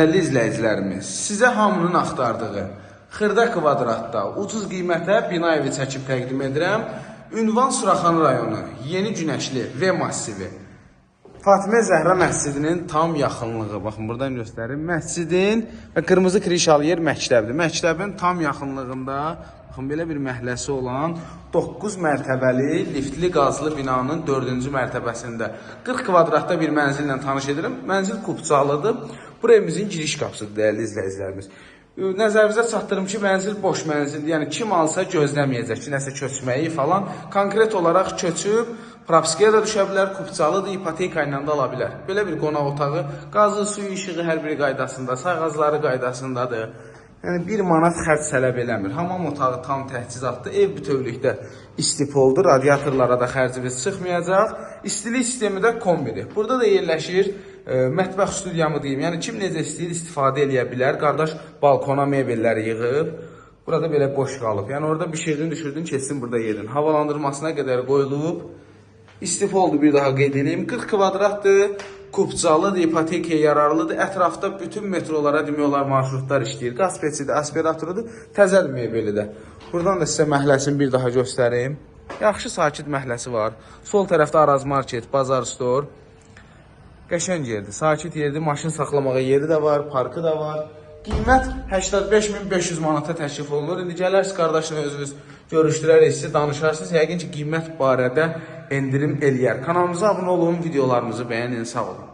Dəyərli izləyicilərimiz, sizə hamının axtardığı xırda kvadratda ucuz qiymətə bina evi çəkib təqdim edirəm. Ünvan Suraxanı rayonu, Yeni Günəşli V massivi. Fatimə Zəhra məscidinin tam yaxınlığı. Baxın buradan göstərim. Məscidin və qırmızı krişalı yer məktəbdir. Məktəbin tam yaxınlığında baxın belə bir məhəlləsi olan 9 mərtəbəli liftli qazlı binanın 4-cü mərtəbəsində 40 kvadratda bir mənzillə tanış edirəm. Mənzil kubcalıdır. Bura evimizin giriş qapısıdır dəyərli izləyicilərimiz. Nəzərinizə çatdırım ki, mənzil boş mənzildir. Yəni kim alsa gözləməyəcək ki, nəsə köçməyi falan. Konkret olaraq köçüb Propskaya da düşə bilər, kupçalıdır, ipoteka ilə də ala bilər. Belə bir qonaq otağı, qazı, suyu, işığı hər biri qaydasında, sağazları qaydasındadır. Yəni 1 manat xərc tələb eləmir. Hamam otağı tam təchizatlı, ev bütövlükdə istipoldur, radiatorlara da xərcimiz çıxmayacaq. İstilik sistemi də kombidir. Burada da yerləşir mətbəx studiyamı deyim. Yəni kim necə istəyir istifadə eləyə bilər. Qardaş balkona mebelləri yığıb Burada belə boş qalıb. Yəni orada bişirdin, düşürdün, keçsin burada yedin. Havalandırmasına qədər qoyulub İstif oldu bir daha qeyd edeyim. 40 kvadratdır, kubcalıdır, ipotekaya yararlıdır. Ətrafda bütün metrolara demək olar marşrutlar işləyir. Qaz peçidir, aspiratorudur, təzədir mebeli də. Buradan da sizə məhləsini bir daha göstərim. Yaxşı sakit məhləsi var. Sol tərəfdə Araz Market, Bazar Store. Qəşəng yerdir, sakit yerdir. Maşın saxlamağa yeri də var, parkı da var. Qiymət 85500 manata təklif olunur. İndi gələrsiniz qardaşla özünüz görüşdürərik sizi, danışarsınız. Yəqin ki, qiymət barədə endirim eləyər. Kanalımıza abunə olun, videolarımızı bəyənin. Sağ olun.